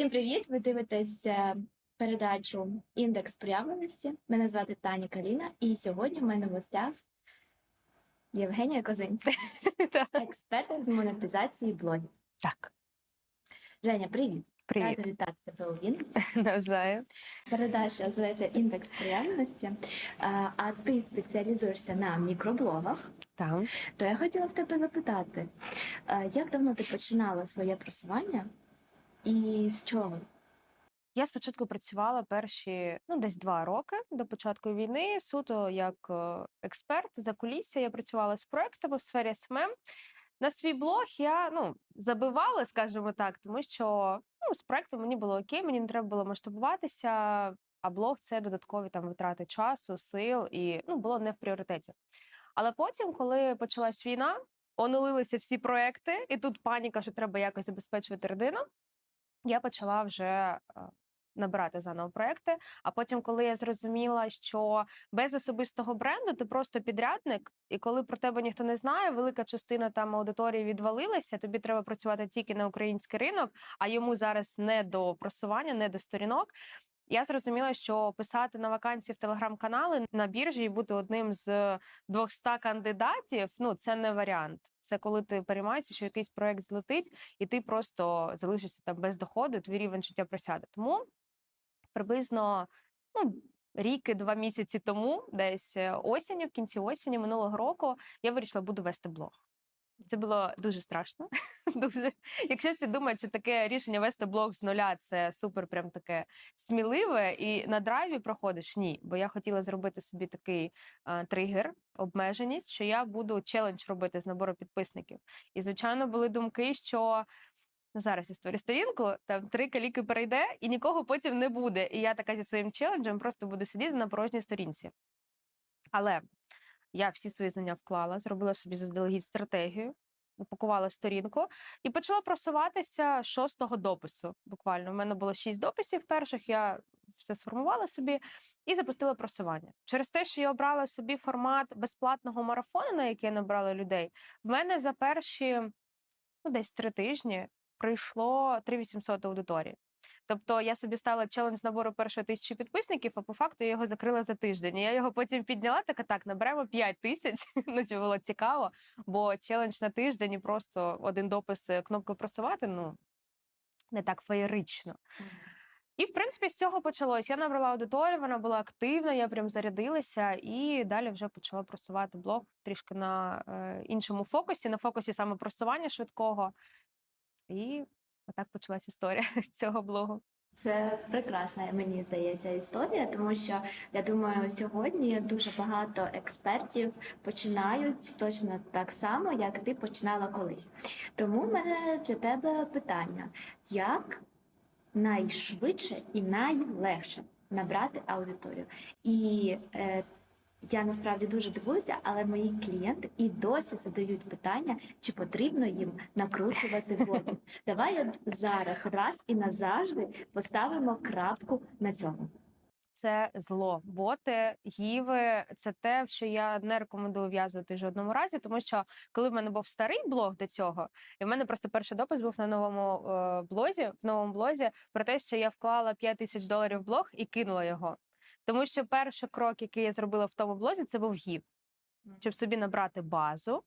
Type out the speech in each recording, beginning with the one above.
Усім привіт! Ви дивитесь е, передачу Індекс проявленості. Мене звати Таня Каліна, і сьогодні в мене в гостях Євгенія Козинця, експерт з монетизації блогів. Так, Женя, привіт! привіт. Рада вітати тебе у Вінниці. Навзаєм. Передача називається Індекс проявленості, Е, а ти спеціалізуєшся на мікроблогах. Там. То я хотіла в тебе запитати, е, як давно ти починала своє просування і з чого? Я спочатку працювала перші ну десь два роки до початку війни. Суто як е, експерт за кулісся. Я працювала з проектами в сфері СММ. На свій блог я ну забивала, скажімо так, тому що ну, з проектом мені було окей, мені не треба було масштабуватися. А блог це додаткові там витрати часу, сил і ну було не в пріоритеті. Але потім, коли почалась війна, онулилися всі проекти, і тут паніка, що треба якось забезпечувати родину. Я почала вже набирати заново проекти. А потім, коли я зрозуміла, що без особистого бренду ти просто підрядник, і коли про тебе ніхто не знає, велика частина там аудиторії відвалилася. Тобі треба працювати тільки на український ринок, а йому зараз не до просування, не до сторінок. Я зрозуміла, що писати на вакансії в телеграм-канали на біржі і бути одним з 200 кандидатів ну це не варіант. Це коли ти переймаєшся, що якийсь проект злетить, і ти просто залишишся там без доходу, твій рівень життя просяде. Тому приблизно ну, рік і два місяці тому, десь е, осінню, в кінці осені минулого року, я вирішила, буду вести блог. Це було дуже страшно. дуже. Якщо всі думають, що таке рішення вести блог з нуля це супер, прям таке сміливе, і на драйві проходиш ні. Бо я хотіла зробити собі такий а, тригер, обмеженість, що я буду челендж робити з набору підписників. І, звичайно, були думки, що ну зараз я створю сторінку, там три каліки перейде, і нікого потім не буде. І я така зі своїм челенджем просто буду сидіти на порожній сторінці. Але я всі свої знання вклала, зробила собі заздалегідь стратегію, упакувала сторінку і почала просуватися шостого допису. Буквально У мене було шість дописів. Перших я все сформувала собі і запустила просування. Через те, що я обрала собі формат безплатного марафону, на який я набрала людей, в мене за перші ну, десь три тижні прийшло 3800 аудиторії. Тобто я собі стала челендж набору першої тисячі підписників, а по факту я його закрила за тиждень. І я його потім підняла, така так, наберемо 5 тисяч. Ну, це було цікаво, бо челендж на тиждень і просто один допис е, кнопкою просувати, ну не так феєрично. І, в принципі, з цього почалось. Я набрала аудиторію, вона була активна, я прям зарядилася, і далі вже почала просувати блог трішки на е, іншому фокусі, на фокусі саме просування швидкого. І отак почалась історія цього блогу. Це прекрасна, мені здається, історія, тому що я думаю, сьогодні дуже багато експертів починають точно так само, як ти починала колись. Тому в мене для тебе питання: як найшвидше і найлегше набрати аудиторію? І е, я насправді дуже дивуюся, але мої клієнти і досі задають питання, чи потрібно їм накручувати ботів. Давай зараз раз і назавжди поставимо крапку на цьому. Це зло. Боти, гіви це те, що я не рекомендую в'язувати в жодному разі, тому що коли в мене був старий блог до цього, і в мене просто перший допис був на новому е, блозі, в новому блозі про те, що я вклала 5 тисяч доларів в блог і кинула його. Тому що перший крок, який я зробила в тому блозі, це був гів, щоб собі набрати базу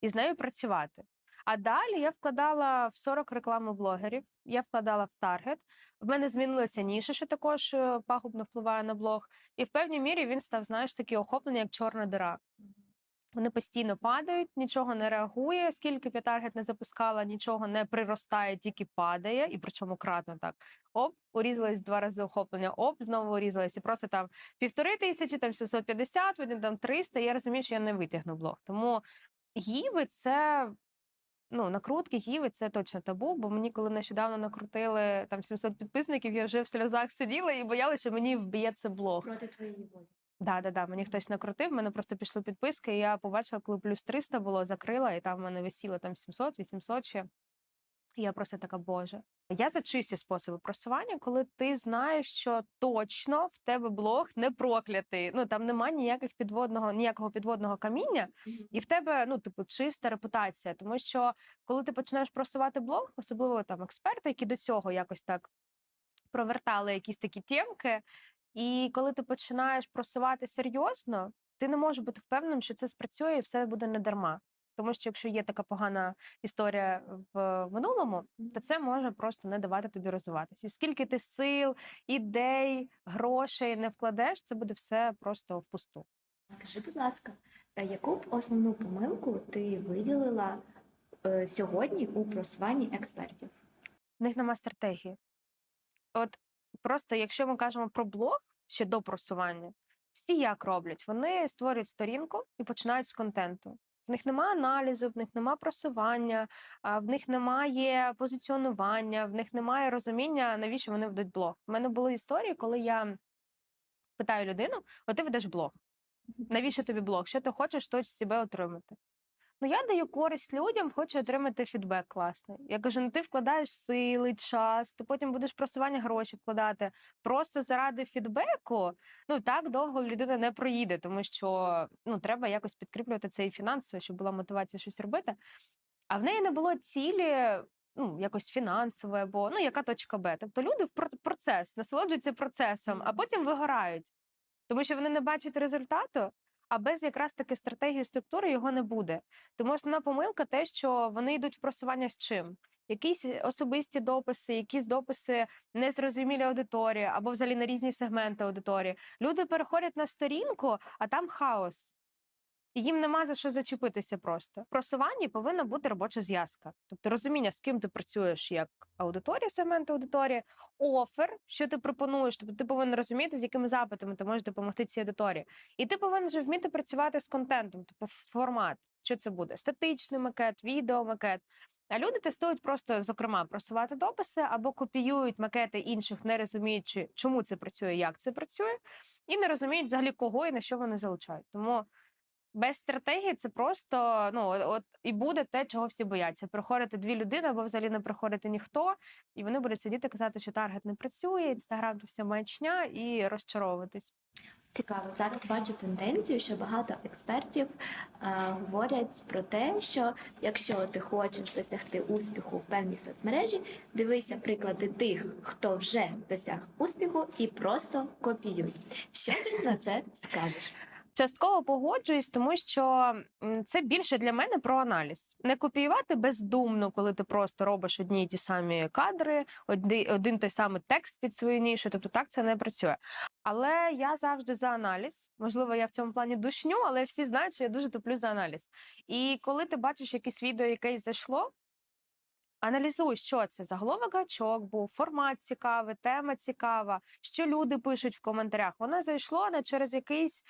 і з нею працювати. А далі я вкладала в 40 рекламоблогерів, я вкладала в таргет. В мене змінилася ніша, що також е, пагубно впливає на блог. І в певній мірі він став, знаєш, такі охоплення, як чорна дира. Вони постійно падають, нічого не реагує. Скільки б я таргет не запускала, нічого не приростає, тільки падає, і причому кратно так. Оп, урізались два рази охоплення, оп, знову урізались. І просто там півтори тисячі, там 750, один там 300. Я розумію, що я не витягну блог. Тому гіви це. Ну, накрутки, гіви це точно табу, бо мені, коли нещодавно накрутили там 700 підписників, я вже в сльозах сиділа і боялася, що мені вб'ється блог. Проти твоєї волі. Да, да, да. Мені хтось накрутив, мене просто пішли підписки, і я побачила, коли плюс 300 було, закрила, і там в мене висіло там 700, 800 ще. І я просто така, боже. Я за чисті способи просування, коли ти знаєш, що точно в тебе блог не проклятий. Ну там немає ніяких підводного, ніякого підводного каміння, і в тебе ну, типу, чиста репутація. Тому що коли ти починаєш просувати блог, особливо там експерти, які до цього якось так провертали якісь такі тємки. І коли ти починаєш просувати серйозно, ти не можеш бути впевненим, що це спрацює і все буде не дарма. Тому що якщо є така погана історія в минулому, то це може просто не давати тобі розвиватися. І скільки ти сил, ідей, грошей не вкладеш, це буде все просто впусту. Скажи, будь ласка, яку б основну помилку ти виділила е, сьогодні у просуванні експертів? В них нема стратегії. От просто якщо ми кажемо про блог ще до просування, всі як роблять? Вони створюють сторінку і починають з контенту. В них немає аналізу, в них немає просування, в них немає позиціонування, в них немає розуміння, навіщо вони ведуть блог. У мене були історії, коли я питаю людину: от ти ведеш блог. Навіщо тобі блог? Що ти хочеш з себе отримати? Ну, я даю користь людям, хочу отримати фідбек класний. Я кажу: ну ти вкладаєш сили, час, ти потім будеш просування гроші вкладати. Просто заради фідбеку, ну так довго людина не проїде, тому що ну треба якось підкріплювати це і фінансово, щоб була мотивація щось робити. А в неї не було цілі. Ну, якось фінансове, або ну яка точка Б. Тобто люди в процес насолоджуються процесом, а потім вигорають, тому що вони не бачать результату, а без якраз таки стратегії структури його не буде. Тому основна помилка те, що вони йдуть в просування з чим? Якісь особисті дописи, якісь дописи незрозумілі аудиторії або взагалі на різні сегменти аудиторії. Люди переходять на сторінку, а там хаос. Їм нема за що зачепитися просто. Просуванні повинна бути робоча зв'язка. Тобто розуміння, з ким ти працюєш як аудиторія, сегмент аудиторії, офер, що ти пропонуєш. Тобто ти повинен розуміти, з якими запитами ти можеш допомогти цій аудиторії. І ти повинен вже вміти працювати з контентом, тобто формат. Що це буде? Статичний макет, відеомакет. А люди тестують просто, зокрема, просувати дописи або копіюють макети інших, не розуміючи, чому це працює, як це працює, і не розуміють взагалі кого і на що вони залучають. Тому без стратегії це просто ну от, і буде те, чого всі бояться. Приходити дві людини або взагалі не приходити ніхто, і вони будуть сидіти казати, що таргет не працює, інстаграм то вся маячня, і розчаровуватись. Цікаво, зараз бачу тенденцію, що багато експертів е, говорять про те, що якщо ти хочеш досягти успіху в певній соцмережі, дивися приклади тих, хто вже досяг успіху, і просто копіюй. Що ти на це скажеш? Частково погоджуюсь, тому що це більше для мене про аналіз. Не копіювати бездумно, коли ти просто робиш одні й ті самі кадри, один, той самий текст під свою нішу. Тобто так це не працює. Але я завжди за аналіз. Можливо, я в цьому плані душню, але всі знають, що я дуже топлю за аналіз. І коли ти бачиш якесь відео, якесь зайшло. Аналізуй, що це заголовок гачок був, формат цікавий, тема цікава, що люди пишуть в коментарях. Воно зайшло не через якийсь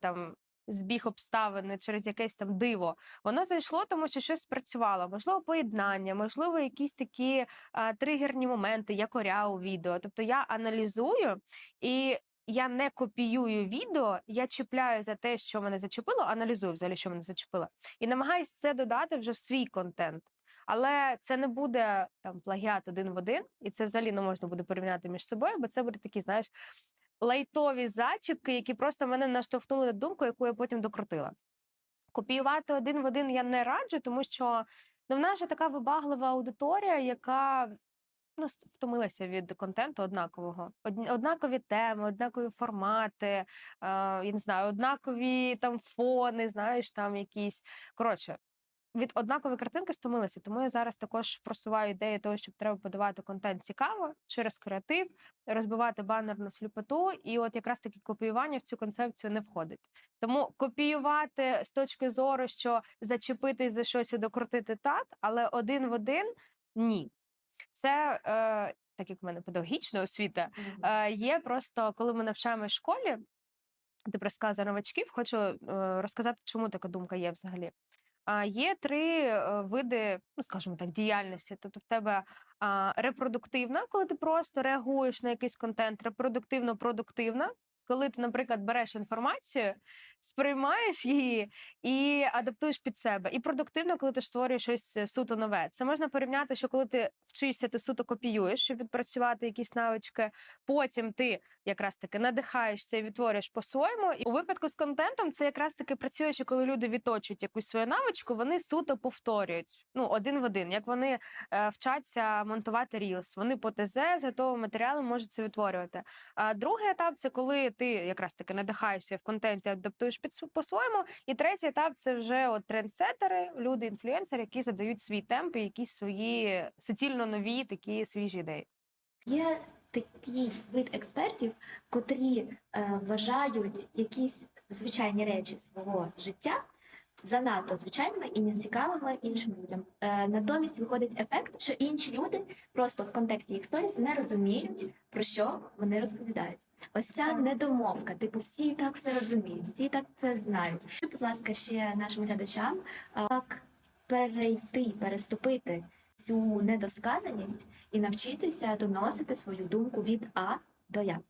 там збіг обставин, через якесь там диво. Воно зайшло, тому що щось спрацювало. Можливо, поєднання, можливо, якісь такі а, тригерні моменти, як оря у відео. Тобто я аналізую і. Я не копіюю відео, я чіпляю за те, що мене зачепило, аналізую взагалі, що мене зачепило, і намагаюсь це додати вже в свій контент. Але це не буде там плагіат один в один, і це взагалі не можна буде порівняти між собою, бо це буде такі, знаєш, лайтові зачіпки, які просто мене наштовхнули на думку, яку я потім докрутила. Копіювати один в один я не раджу, тому що ну, в нас же така вибаглива аудиторія, яка ну, втомилася від контенту однакового. Однакові теми, однакові формати, е, я не знаю, однакові там фони, знаєш, там якісь. Коротше, від однакової картинки стомилися. Тому я зараз також просуваю ідею того, щоб треба подавати контент цікаво через креатив, розбивати банерну сліпоту, і от якраз таки копіювання в цю концепцію не входить. Тому копіювати з точки зору, що зачепитись за щось і докрутити так, але один в один ні. Це е, так як в мене педагогічна освіта, е, є просто коли ми навчаємось в школі. Ти розказує новачків, хочу е, розказати, чому така думка є взагалі. Є три е, види, ну скажімо так, діяльності. Тобто в тебе репродуктивна, коли ти просто реагуєш на якийсь контент, репродуктивно-продуктивна, коли ти, наприклад, береш інформацію сприймаєш її і адаптуєш під себе. І продуктивно, коли ти створюєш щось е, суто нове. Це можна порівняти, що коли ти вчишся, ти суто копіюєш, щоб відпрацювати якісь навички. Потім ти якраз таки надихаєшся і відтворюєш по-своєму. І у випадку з контентом це якраз таки працює, що коли люди відточують якусь свою навичку, вони суто повторюють ну один в один. Як вони е, вчаться монтувати рілс, вони по ТЗ з готовим матеріалом можуть це відтворювати. А другий етап це коли ти якраз таки надихаєшся в контенті, адаптуєш під по-своєму. І третій етап це вже от трендсетери, люди, інфлюенсери, які задають свій темп і якісь свої суцільно нові такі свіжі ідеї. Є такий вид експертів, котрі е, вважають якісь звичайні речі свого життя занадто звичайними і нецікавими іншим людям. Е, натомість виходить ефект, що інші люди просто в контексті їх сторіс не розуміють, про що вони розповідають. Ось ця недомовка, типу, всі так все розуміють, всі так це знають. Будь ласка, ще нашим глядачам, як перейти, переступити цю недосказаність і навчитися доносити свою думку від А до Я.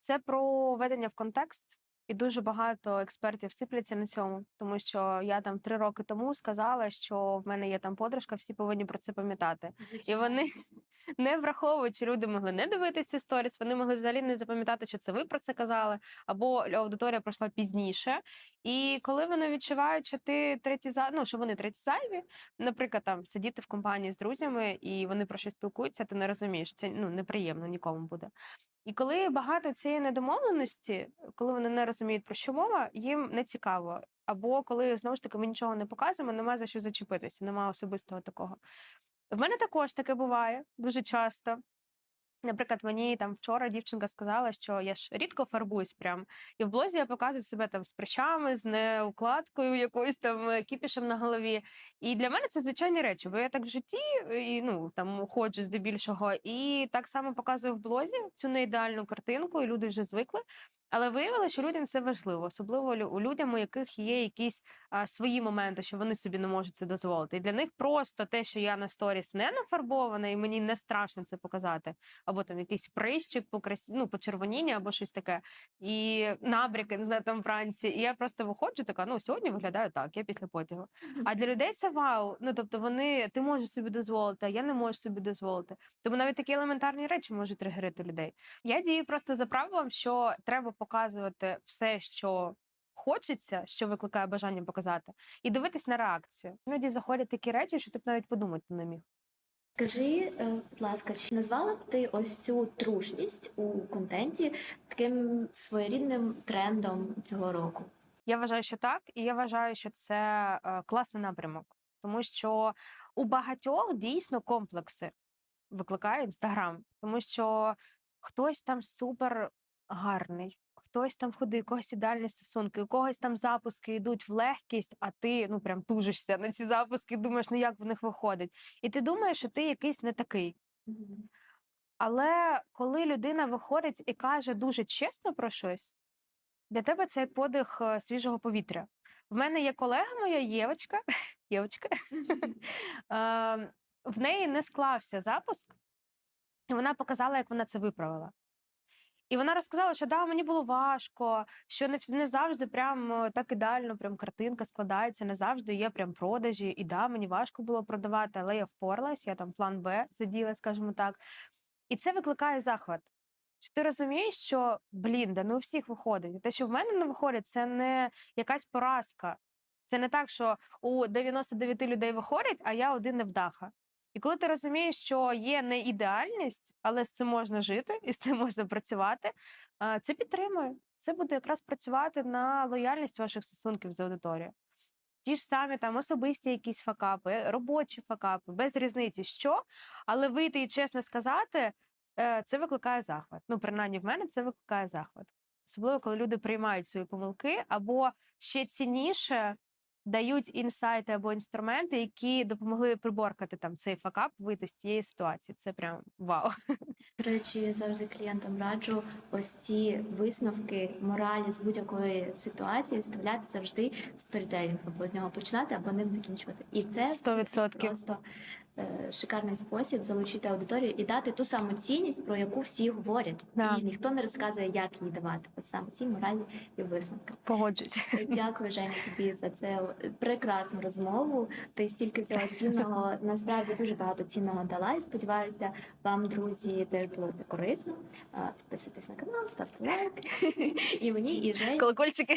Це про введення в контекст, і дуже багато експертів сипляться на цьому, тому що я там три роки тому сказала, що в мене є там подружка, всі повинні про це пам'ятати. І вони не враховуючи, люди могли не дивитися сторіс, вони могли взагалі не запам'ятати, що це ви про це казали, або аудиторія пройшла пізніше. І коли вони відчувають, що ти треті за ну, що вони треті зайві, наприклад, там сидіти в компанії з друзями і вони про щось спілкуються, ти не розумієш, це ну неприємно нікому буде. І коли багато цієї недомовленості, коли вони не розуміють про що мова, їм не цікаво. Або коли знову ж таки ми нічого не показуємо, нема за що зачепитися, нема особистого такого. В мене також таке буває дуже часто. Наприклад, мені там вчора дівчинка сказала, що я ж рідко фарбуюсь прям. І в блозі я показую себе там з прищами, з неукладкою, якоюсь там е, кіпішем на голові. І для мене це звичайні речі, бо я так в житті і, ну, там ходжу здебільшого, і так само показую в блозі цю неідеальну картинку, і люди вже звикли. Але виявилося, що людям це важливо, особливо у людям, у яких є якісь а, свої моменти, що вони собі не можуть це дозволити. І для них просто те, що я на сторіс не нафарбована, і мені не страшно це показати, або там якийсь прищик по красі, ну, почервоніння, або щось таке, і набряки, не знаю, там вранці. І я просто виходжу, така, ну сьогодні виглядаю так, я після потягу. А для людей це вау. Ну тобто вони ти можеш собі дозволити, а я не можу собі дозволити. Тому навіть такі елементарні речі можуть тригерити людей. Я дію просто за правилом, що треба показувати все, що хочеться, що викликає бажання показати, і дивитись на реакцію. Іноді заходять такі речі, що ти б навіть подумати не міг. Скажи, е, будь ласка, чи назвала б ти ось цю трушність у контенті таким своєрідним трендом цього року? Я вважаю, що так, і я вважаю, що це е, класний напрямок, тому що у багатьох дійсно комплекси викликає інстаграм, тому що хтось там супер гарний, хтось там худий, у когось ідеальні стосунки, у когось там запуски йдуть в легкість, а ти ну прям тужишся на ці запуски, думаєш, ну як в них виходить. І ти думаєш, що ти якийсь не такий. Але коли людина виходить і каже дуже чесно про щось, для тебе це як подих е, свіжого повітря. В мене є колега моя Євочка, Євочка. Ем, в неї не склався запуск, і вона показала, як вона це виправила. І вона розказала, що да, мені було важко, що не, не завжди прям е, так ідеально, прям картинка складається, не завжди є прям продажі. І да, мені важко було продавати, але я впоралась, я там план Б заділа, скажімо так. І це викликає захват. Що ти розумієш, що блін, да не у всіх виходить. Те, що в мене не виходить, це не якась поразка. Це не так, що у 99 людей виходить, а я один невдаха. І коли ти розумієш, що є не ідеальність, але з цим можна жити і з цим можна працювати, це підтримує. Це буде якраз працювати на лояльність ваших стосунків з аудиторією. Ті ж самі там особисті якісь факапи, робочі факапи, без різниці, що, але вийти і чесно сказати, е, це викликає захват. Ну, принаймні, в мене це викликає захват. Особливо, коли люди приймають свої помилки, або ще цінніше дають інсайти або інструменти, які допомогли приборкати там цей факап, вийти з цієї ситуації. Це прям вау. До речі, я завжди клієнтам раджу ось ці висновки моралі з будь-якої ситуації вставляти завжди в сторітелінг, або з нього починати, або ним закінчувати. І це 100%. просто шикарний спосіб залучити аудиторію і дати ту саму цінність, про яку всі говорять, Да. і ніхто не розказує, як її давати. Ось саме ці моралі і висновки. Погоджуюсь. Дякую, Женя, тобі за це прекрасну розмову. Ти стільки всього цінного, насправді дуже багато цінного дала. І сподіваюся, вам, друзі, теж було це корисно. Підписуйтесь на канал, ставте лайк. І мені, і Жені. Колокольчики.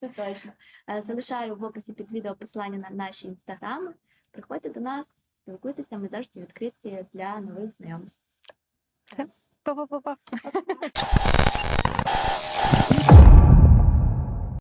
Це точно. Е, Залишаю в описі під відео посилання на наші інстаграми. Приходьте до нас, спілкуйтеся, ми завжди відкриті для нових знайомств. Па-па-па-па!